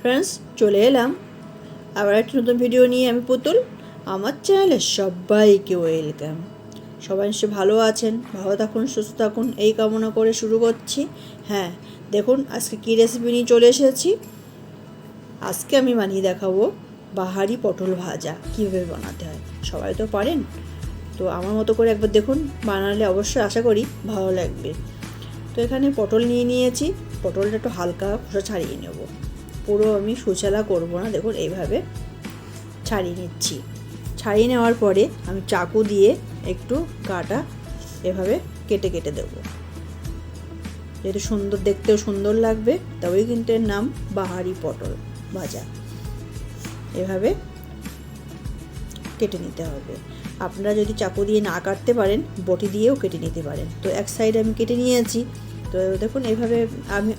Friends চলে এলাম। আবার একটা নতুন ভিডিও নিয়ে আমি পুতুল। আমার চ্যানেলে সবাইকে ওয়েলকাম সবাই নিশ্চয়ই ভালো আছেন, ভালো থাকুন, সুস্থ থাকুন, এই কামনা করে শুরু করছি। হ্যাঁ দেখুন আজকে কী রেসিপি নিয়ে চলে এসেছি। আজকে আমি বানিয়ে দেখাবো বাহারি পটল ভাজা, কীভাবে বানাতে হয়। সবাই তো পারেন। তো আমার মতো করে একবার দেখুন, বানালে অবশ্যই আশা করি ভালো লাগবে। তো এখানে পটল নিয়ে নিয়েছি। পটলটা একটু হালকা খোসা ছাড়িয়ে নেব। পুরো আমি সুচালা করব না। দেখুন, এইভাবে ছাড়িয়ে নিচ্ছি। ছাড়িয়ে নেওয়ার পরে আমি চাকু দিয়ে একটু গাটা এভাবে কেটে কেটে দেব। যেহেতু সুন্দর, দেখতেও সুন্দর লাগবে, তবেই কিন্তু এর নাম বাহারি পটল ভাজা। এভাবে কেটে নিতে হবে। আপনারা যদি চাকু দিয়ে না কাটতে পারেন, বটি দিয়েও কেটে নিতে পারেন। তো এক সাইড আমি কেটে নিয়েছি। তো দেখুন, এইভাবে আমি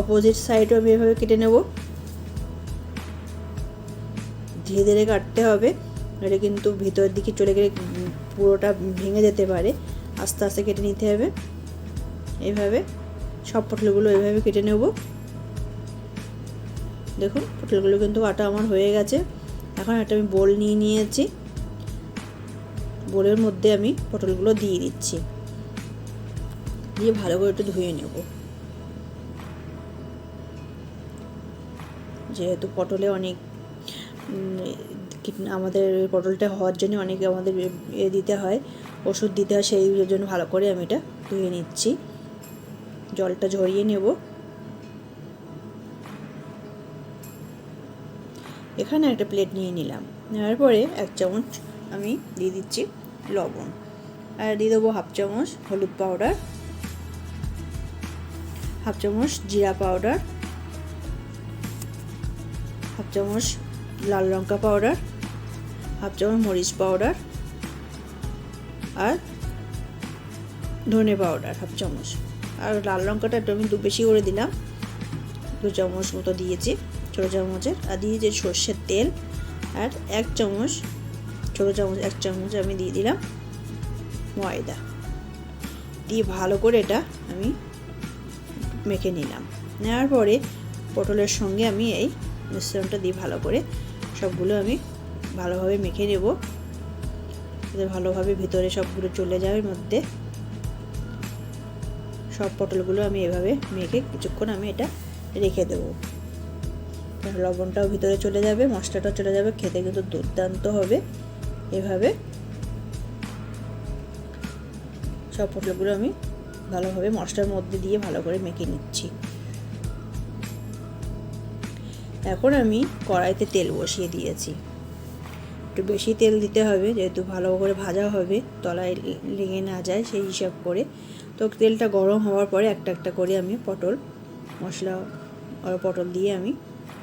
অপোজিট সাইডও আমি এভাবে কেটে নেব। ধীরে ধীরে কাটতে হবে, এটা কিন্তু ভিতরের দিকে চলে গেলে পুরোটা ভেঙে যেতে পারে। আস্তে আস্তে কেটে নিতে হবে। এইভাবে সব পটলগুলো এইভাবে কেটে নেব। দেখুন, পটলগুলো কিন্তু কাটা আমার হয়ে গেছে। এখন একটা আমি বোল নিয়ে নিয়েছি। বোলের মধ্যে আমি পটলগুলো দিয়ে দিচ্ছি। দিয়ে ভালো করে একটু ধুয়ে নেব। যেহেতু পটলে অনেক আমাদের পটলটা হওয়ার জন্য অনেক আমাদের এ দিতে হয়, ওষুধ দিতে হয়, সেই জন্য ভালো করে আমি এটা ধুয়ে নিচ্ছি। জলটা ঝরিয়ে নেব। এখানে একটা প্লেট নিয়ে নিলাম। নেওয়ার পরে এক চামচ আমি দিয়ে দিচ্ছি লবণ। আর দিয়ে দেবো হাফ চামচ হলুদ পাউডার। হাফ চামচ জিরা পাউডার, হাফ চামচ লাল লঙ্কা পাউডার, হাফ চামচ মরিচ পাউডার আর ধনে পাউডার হাফ চামচ। আর লাল লঙ্কাটা একটু আমি দু বেশি করে দিলাম। দু চামচ মতো দিয়েছি ছোটো চামচের। আর দিয়েছি সর্ষের তেল। আর এক চামচ, ছোটো চামচ, এক চামচ আমি দিয়ে দিলাম ময়দা। দিয়ে ভালো করে এটা আমি মেখে নিলাম। নেওয়ার পরে পটলের সঙ্গে আমি এই মিশ্রণটা দিয়ে ভালো করে সবগুলো আমি ভালোভাবে মেখে নেব। যাতে ভালোভাবে ভিতরে সবগুলো চলে যাবে মধ্যে সব পটলগুলো আমি এভাবে মেখে কিছুক্ষণ আমি এটা রেখে দেবো। লবণটাও ভিতরে চলে যাবে, মশলাটাও চলে যাবে, খেতে কিন্তু দুর্দান্ত হবে। এভাবে সব পটলগুলো আমি ভালোভাবে মশলার মধ্যে দিয়ে ভালো করে মেখে নিচ্ছি। এখন আমি কড়াইতে তেল বসিয়ে দিয়েছি। একটু বেশি তেল দিতে হবে, যেহেতু ভালো করে ভাজা হবে, তলায় লেগে না যায় সেই হিসাব করে। তো তেলটা গরম হওয়ার পরে একটা একটা করে আমি পটল, মশলা আর পটল দিয়ে আমি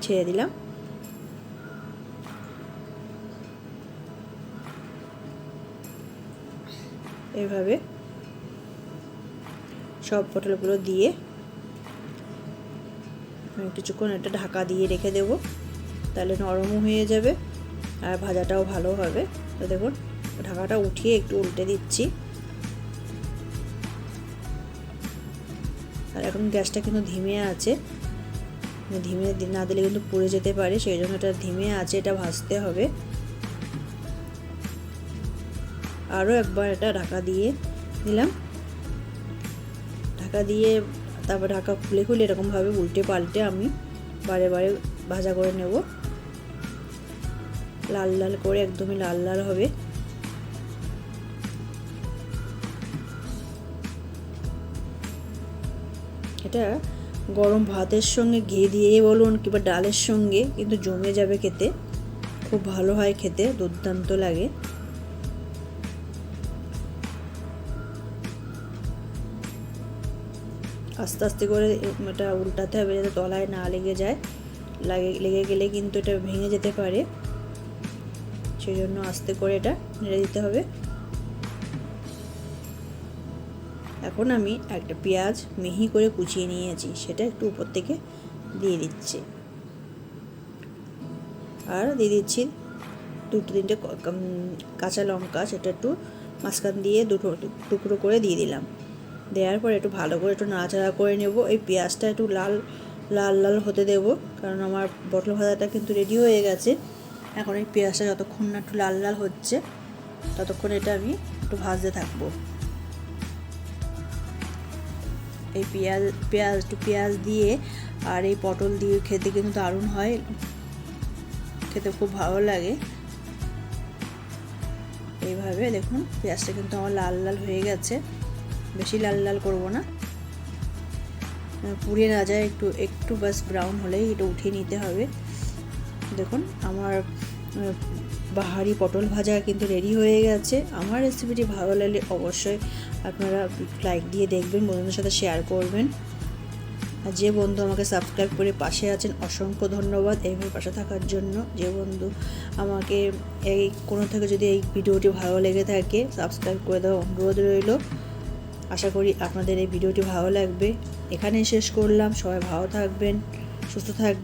ছেড়ে দিলাম। এভাবে সব পটলগুলো দিয়ে আমি কিছুক্ষণ একটা ঢাকা দিয়ে রেখে দেব। তাহলে নরমও হয়ে যাবে আর ভাজাটাও ভালো হবে। তো দেখুন, ঢাকাটা উঠিয়ে একটু উল্টে দিচ্ছি। আর এখন গ্যাসটা কিন্তু ধিমে আছে। ধিমে না দিলে কিন্তু পুড়ে যেতে পারে, সেই জন্য এটা ধিমে আছে, এটা ভাজতে হবে। আরও একবার এটা ঢাকা দিয়ে দিলাম। ঢাকা দিয়ে, তারপর ঢাকা খুলে খুলে এরকমভাবে উল্টে পাল্টে আমি বারে বারে ভাজা করে নেব। লাল লাল করে একদমই লাল লাল হবে। এটা গরম ভাতের সঙ্গে ঘি দিয়ে বলুন কিংবা ডালের সঙ্গে কিন্তু জমে যাবে খেতে। খুব ভালো হয় খেতে, দুর্দান্ত লাগে। আস্তে আস্তে করে এটা উল্টাতে হবে যাতে তলায় না লেগে যায়। লাগে, লেগে গেলে কিন্তু এটা ভেঙে যেতে পারে। সেই জন্য আস্তে করে এটা নেড়ে দিতে হবে। এখন আমি একটা পেঁয়াজ মিহি করে কুচিয়ে নিয়েছি, সেটা একটু উপর থেকে দিয়ে দিচ্ছি। আর দিয়ে দিচ্ছি দুটো তিনটে কাঁচা লঙ্কা, সেটা একটু মাঝখান দিয়ে দুটো টুকরো করে দিয়ে দিলাম। দেওয়ার পর একটু ভালো করে একটু নাড়াচাড়া করে নেব। এই পেঁয়াজটা একটু লাল লাল লাল হতে দেব, কারণ আমার পটল ভাজাটা কিন্তু রেডি হয়ে গেছে। এখন এই পেঁয়াজটা যতক্ষণ না একটু লাল লাল হচ্ছে, ততক্ষণ এটা আমি একটু ভাজতে থাকব। এই পেঁয়াজ পেঁয়াজ, একটু পেঁয়াজ দিয়ে আর এই পটল দিয়ে খেতে কিন্তু দারুণ হয়। খেতে খুব ভালো লাগে। এইভাবে দেখুন, পেঁয়াজটা কিন্তু আমার লাল লাল হয়ে গেছে। বেশি লাল লাল করব না। পুড়িয়ে না যায়, একটু একটু বাস ব্রাউন হলেই এটা উঠিয়ে নিতে হবে। দেখুন, আমার বাহারি পটল ভাজা কিন্তু রেডি হয়ে গেছে। আমার রেসিপিটি ভালো লাগলে অবশ্যই আপনারা লাইক দিয়ে দেখবেন, বন্ধুদের সাথে শেয়ার করবেন। আর যে বন্ধু আমাকে সাবস্ক্রাইব করে পাশে আছেন, অসংখ্য ধন্যবাদ এইভাবে পাশে থাকার জন্য। যে বন্ধু আমাকে এই কোনো থেকে যদি এই ভিডিওটি ভালো লেগে থাকে সাবস্ক্রাইব করে দেওয়া অনুরোধ রইল। আশা করি আপনাদের এই ভিডিওটি ভালো লাগবে। এখানেই শেষ করলাম। সবাই ভালো থাকবেন, সুস্থ থাকবেন।